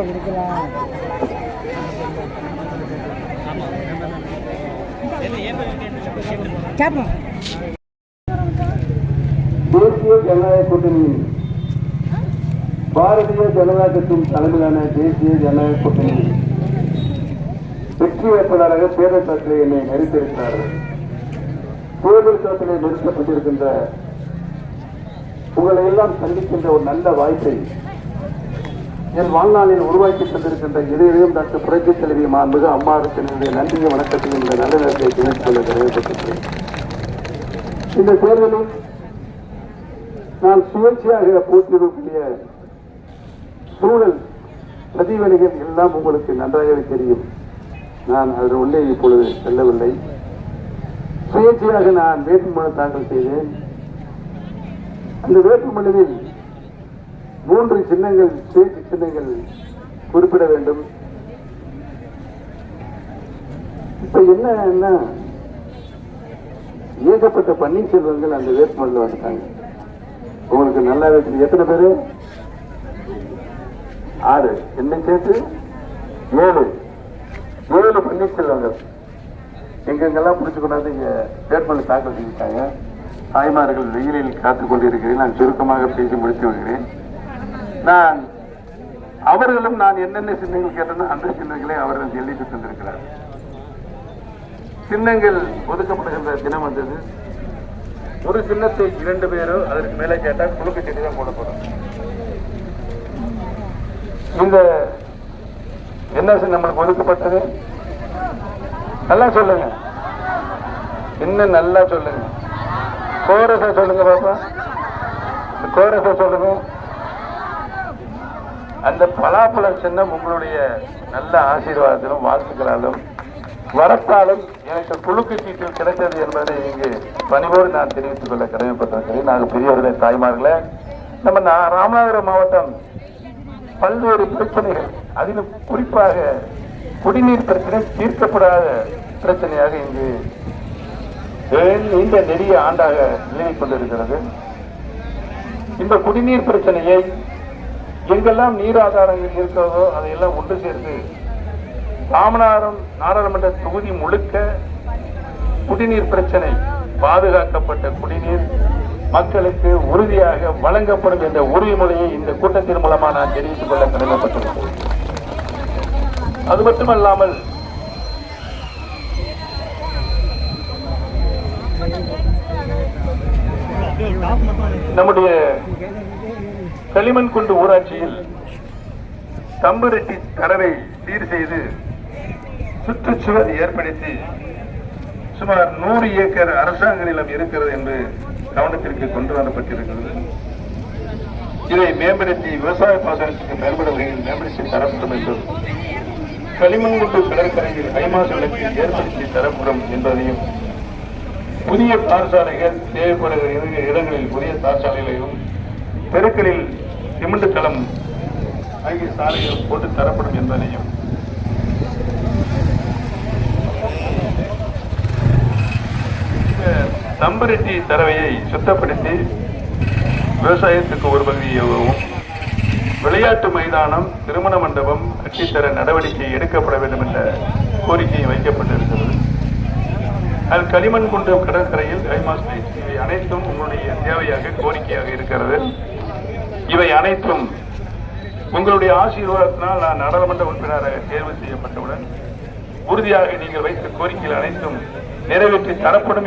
கூட கொடுக்கலாம் தேசிய ஜனநாயக கூட்டணியில் பாரதிய ஜனதா கட்சியின் தலைமையிலான தேசிய ஜனநாயக கூட்டணியில் வெற்றி வேட்பாளராக தேர்தல் சட்டத்தை என்னை நிறுத்தியிருக்கிறார்கள் தேர்தல் சட்டத்திலே நிறுத்தப்பட்டிருக்கின்ற உங்களை எல்லாம் சந்திக்கின்ற ஒரு நல்ல வாய்ப்பை என் வாழ்நாளில் உருவாக்கி தந்திருக்கின்ற இதையும் டாக்டர் புரட்சி தலைவி மாண்புக அம்மாவுக்கு என்னுடைய நன்றிய வணக்கத்தில் இந்த நல்ல நேரத்தை தெரிவித்துக் கொள்ள இந்த தேர்தலில் நான் சுயேட்சையாக போட்டியிடக்கூடிய சூழல் பிரதிவலிகள் எல்லாம் உங்களுக்கு நன்றாகவே தெரியும். நான் அதன் உள்ளே இப்பொழுது செல்லவில்லை. சுயேட்சையாக நான் வேட்புமனு தாக்கல் செய்தேன். அந்த வேட்புமனுவில் மூன்று சின்னங்கள் சுயேட்சை சின்னங்கள் குறிப்பிட வேண்டும். இப்ப என்ன ஏகப்பட்ட பன்னீர்செல்வங்கள் அந்த வேட்புமனில் வந்துட்டாங்க. உங்களுக்கு நல்லாவே தெரியும். எத்தனை பேரு? ஆறு. என்ன சேர்த்து? ஏழு. ஏழு பன்னீர்செல்வங்கள் எங்கெங்கெல்லாம் பிடிச்சு கொண்டாந்து வேட்புமனு தாக்கல் செஞ்சுட்டாங்க தாய்மார்கள் வெயிலில் காத்துக் கொண்டிருக்கிறேன் நான் சுருக்கமாக பேசி முடித்து வருகிறேன் நான் அவர்களும் நான் என்னென்ன சின்னங்கள் கேட்டனோ அந்த சின்னங்களை அவர்கள் எழுதி தந்திருக்கிறார் சின்னங்கள் ஒதுக்கப்படுகின்ற தினம் வந்தது. ஒரு சின்னத்தை இரண்டு பேரோ அதற்கு மேலே கேட்டால் குழுக்கு செடி தான் போட போறோம் இந்த என்ன நம்மளுக்கு ஒதுக்கப்பட்டது? நல்லா சொல்லுங்க. இன்னும் நல்லா சொல்லுங்க. கோரஸா சொல்லுங்க பாப்பா. கோரஸா சொல்லுங்க. அந்த பலாப்பழ சின்னம் உங்களுடைய நல்ல ஆசீர்வாதத்திலும் வாழ்த்துக்களாலும் வரத்தாலும் எனக்கு குழுக்கு சீட்டு கிடைத்தது என்பதை இங்கு பணிவோடு நான் தெரிவித்துக் கொள்ள கடமைப்பட்டிருக்கிறேன். நாங்கள் பெரியவர்களே தாய்மார்களே நம்ம நா- ராமநாதபுரம் மாவட்டம் பல்வேறு பிரச்சனைகள் அதிலும் குறிப்பாக குடிநீர் பிரச்சனை தீர்க்கப்படாத பிரச்சனையாக இங்கு இந்த நீண்ட நெடிய ஆண்டாக நிலவிக் கொண்டிருக்கிறது. இந்த குடிநீர் பிரச்சனையை எங்கெல்லாம் நீர் ஆதாரங்கள் இருக்கிறதோ அதையெல்லாம் ஒன்று சேர்த்து ராமநாதபுரம் நாடாளுமன்ற தொகுதி முழுக்க குடிநீர் பிரச்சனை பாதுகாக்கப்பட்ட குடிநீர் மக்களுக்கு உறுதியாக வழங்கப்படும் என்ற உறுதிமொழியை இந்த கூட்டத்தின் மூலமாக நான் தெரிவித்துக் கொள்ள கடமைப்பட்டிருக்கிறேன். அது மட்டுமல்லாமல் நம்முடைய களிமண் குண்டு ஊராட்சியில் தம்புரெட்டி தரவை சீர் செய்து சுற்றுச்சுவர் ஏற்படுத்தி சுமார் நூறு ஏக்கர் அரசாங்க நிலம் இருக்கிறது என்று கவனத்திற்கு கொண்டு வரப்பட்டிருக்கிறது. இதை மேம்படுத்தி விவசாய பாசனத்துக்கு பயன்படும் வகையில் மேம்படுத்தி தரப்படும் என்றும் களிமண்குண்டு கடற்கரையில் ஐமாச விளக்கு ஏற்படுத்தி தரப்படும் என்பதையும் புதிய பாடசாலைகள் தேவைப்படுகிற இடங்களில் புதிய பாடசாலைகளையும் தெருக்களில் சிமெண்ட் தளம் ஆகிய சாலைகள் போட்டு தரப்படும் என்பதனையும் இந்த தம்பரெட்டி தரவையை சுத்தப்படுத்தி விவசாயத்துக்கு ஒரு பகுதியாகவும் விளையாட்டு மைதானம் திருமண மண்டபம் கட்டித்தர நடவடிக்கை எடுக்கப்பட வேண்டும் என்ற கோரிக்கை வைக்கப்பட்டிருக்கிறது. அதில் களிமண் குண்டம் கடற்கரையில் கைமாஸ்டை இவை அனைத்தும் உங்களுடைய தேவையாக கோரிக்கையாக இருக்கிறது. இவை அனைத்தும் உங்களுடைய ஆசீர்வாதத்தினால் நான் நாடாளுமன்ற உறுப்பினராக தேர்வு செய்யப்பட்டவுடன் உறுதியாக நீங்கள் வைத்த கோரிக்கைகள் அனைத்தும் நிறைவேற்றி தரப்படும்